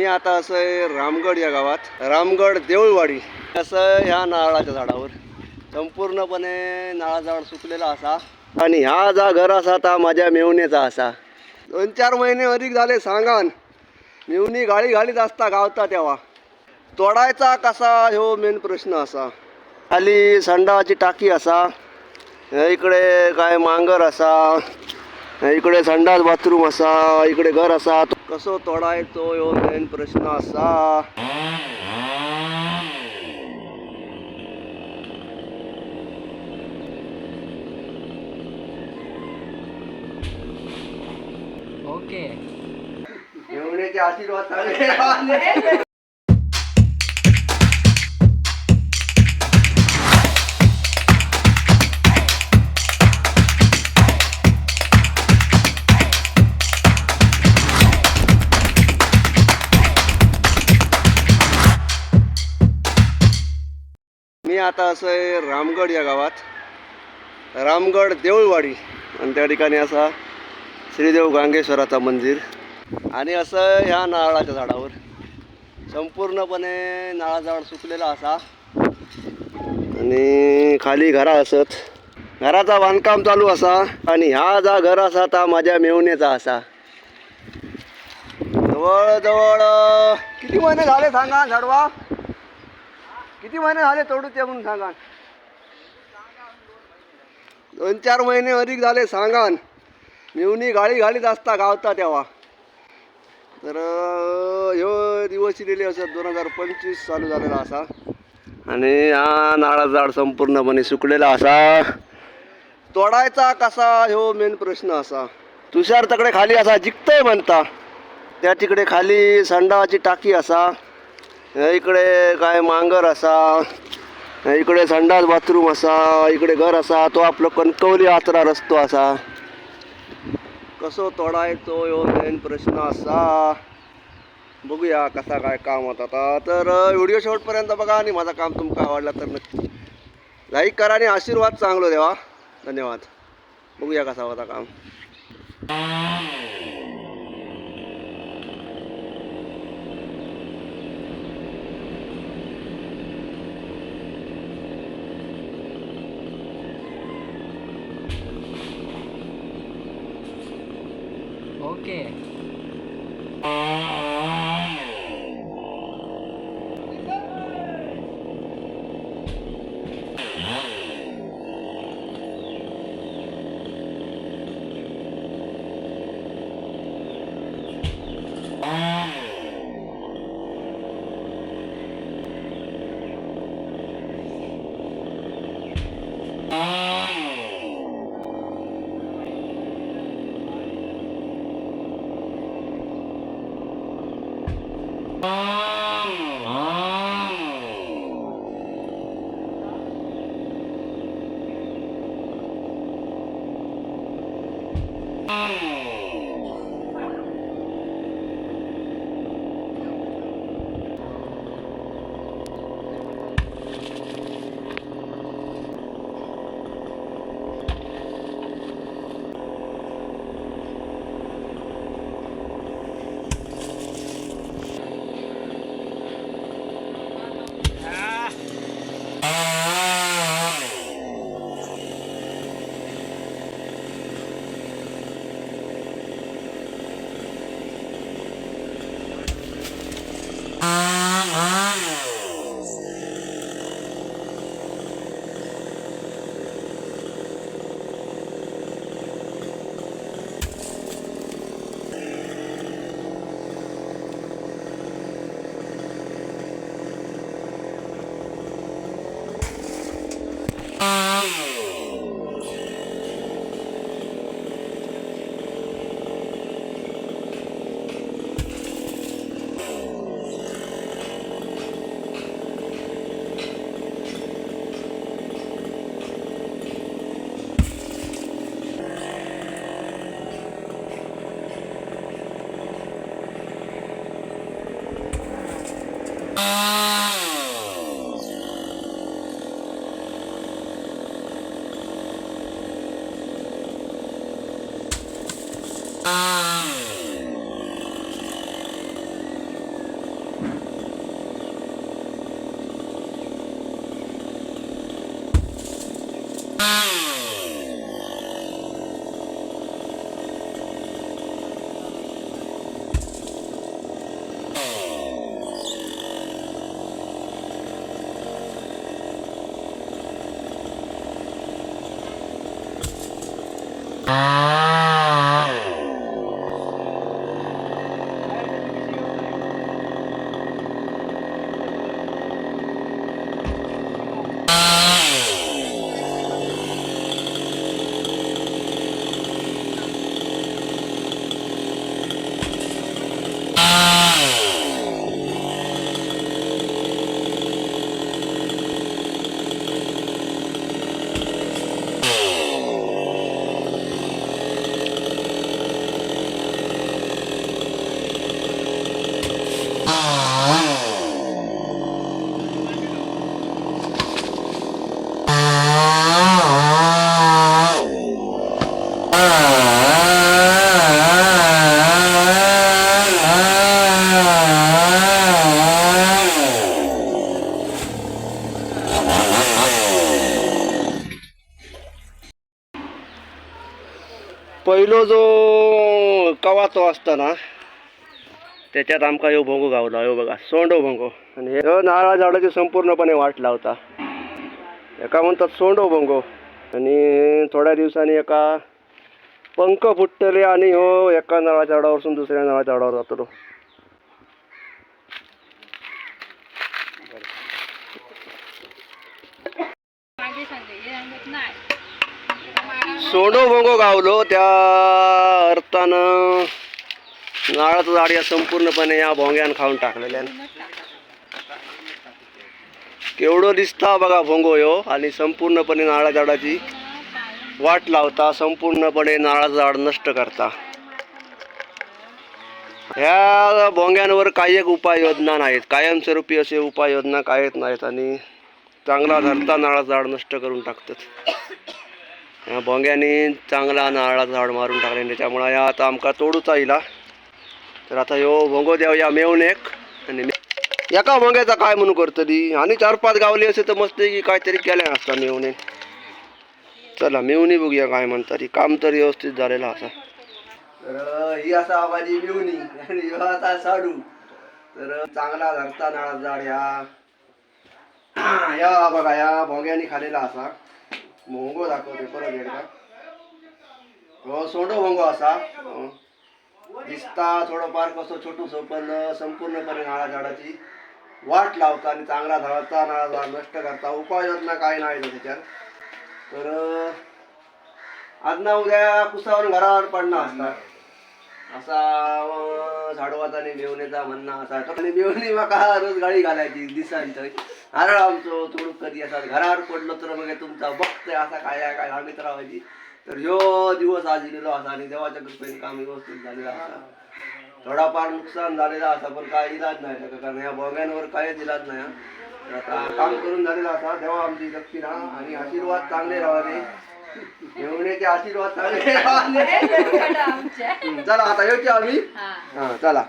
मी आता असं आहे रामगड या गावात. रामगड देऊळवाडी. असं ह्या नारळाच्या झाडावर. संपूर्णपणे नारळ झाड सुकलेला असा. आणि ह्या जा घर असा आता माझ्या मेवणीचा असा. दोन चार महिने अधिक झाले सांगान. मेवणी गाळी घालीत असता गावता तेव्हा. तोडायचा कसा ह्यो मेन प्रश्न असा. खाली संडाची टाकी असा. इकडे काय मांगर असा. इकडे संडास बाथरूम असा इकडे घर असा. कसो तोडायचो ह्यो मेन प्रश्न असा. ओके. मेवणीचे आशीर्वाद आता असं आहे रामगड या गावात. रामगड देऊळवाडी. आणि त्या ठिकाणी असा श्रीदेव गांगेश्वराचा मंदिर. आणि असं ह्या नारळाच्या झाडावर. संपूर्णपणे नारळ झाड सुकलेला असा. आणि खाली घरा असत. घराचा बांधकाम चालू असा. आणि ह्या जा घर असा ता माझ्या मेवणीचा असा. जवळजवळ किती महिने झाले सांगा झाडवा? किती महिने झाले तोडू ते म्हणून सांगा दोन चार महिने अधिक झाले सांगान. मेवणी गाळी घालीत असता गावता तेव्हा. तर ह्यो दिवस दिले असत दोन हजार पंचवीस चालू झालेला असा. आणि हा नाळा झाड संपूर्णपणे सुकलेला असा. तोडायचा कसा ह्यो मेन प्रश्न असा. तुषार तकडे खाली असा जिकतय म्हणता. त्या तिकडे खाली संडाची टाकी असा. इकडे काय मांगर असा इकडे संडास बाथरूम असा इकडे घर असा तो आपलं कणकवली आचरा रस्तो असा. कसो तोडायचो ह्यो मेन प्रश्न असा. बघूया कसा काय काम होत आता. तर व्हिडिओ शेवटपर्यंत बघा आणि माझा काम तुमका आवडला तर नक्की लाईक करा आणि आशीर्वाद चांगलो देवा. धन्यवाद. बघूया कसा होता काम. Ah! Uh. पहिलो जो कवा तो असता ना त्याच्यात आमका ह्यो भोंगो गावला. ह्यो बघा सोंडो भोंगो. आणि ह्यो नारळा झाडाची संपूर्णपणे वाट लावता. एका म्हणतात सोंडो भोंगो. आणि थोड्या दिवसांनी एका पंख फुटतले आणि हो एका नारळाच्या झाडावरसून दुसऱ्या नारळाच्या झाडावर जातो सोंडो भोंगो गावलो त्या अर्थानं नाळाचं झाड या संपूर्णपणे या भोंग्यानं खाऊन टाकलेल्या केवढं दिसता बघा भोंगो यो आणि संपूर्णपणे नारळा झाडाची वाट लावता संपूर्णपणे नाळाचं झाड नष्ट करता. ह्या भोंग्यांवर काही एक उपाययोजना नाहीत. कायमस्वरूपी असे उपाययोजना काहीच नाहीत आणि चांगला धरता नारळाचं झाड नष्ट करून टाकतात. भोंग्यानी चांगला नारळाचं झाड मारून टाकले त्याच्यामुळे या आता आमका तोडूचा आयला तर आता ह्यो भोंगो देवया मेवून एक आणि मे- एका भोंग्याचा काय म्हणून करतली? आणि चार पाच गावली असे तर मस्त की काहीतरी केल्या असता मेवणे चला मेवणी बघूया काय म्हणतात. काम तर व्यवस्थित झालेलं असा तर ही असा माझी मेवणी आणि असा आता साडू. तर चांगला धरता नाळा झाड ह्या या बघा या भोंग्यानी खालेला असा. भोंगो दाखवते परत एकदा. हो सोंडो भोंगो असा. हो. दिसता थोडंफार कसं छोटूसं पण संपूर्णपणे नाळा झाडाची वाट लावता आणि चांगला झाडता नाळा झाड नष्ट करता. उपाययोजना काय नाही त्याच्यात. तर आज ना उद्या पुसावर घरावर पडणार असतात. असा झाडवाचा आणि म्हणणं असा आणि मेवणी माका रोज गाडी घालायची दिसांत हरळ आमचो थोडं कधी असा घरावर पडलो तर मग तुमचा बघतोय असा काय काय सांगत राहायची तर ह्यो दिवस आज दिलेलो असा आणि देवाच्या कृपेने काम व्यवस्थित झालेलं असा. थोडाफार नुकसान झालेला असा पण काय इलाज नाही कारण या बोग्यांवर काहीच इलाज नाही हा. आता काम करून झालेला असा. देवा आमची दक्षिणा आणि आशीर्वाद चांगले राहावे. मेवण्याचे आशीर्वाद चांगले. चला आता येऊ की आम्ही? हा चला.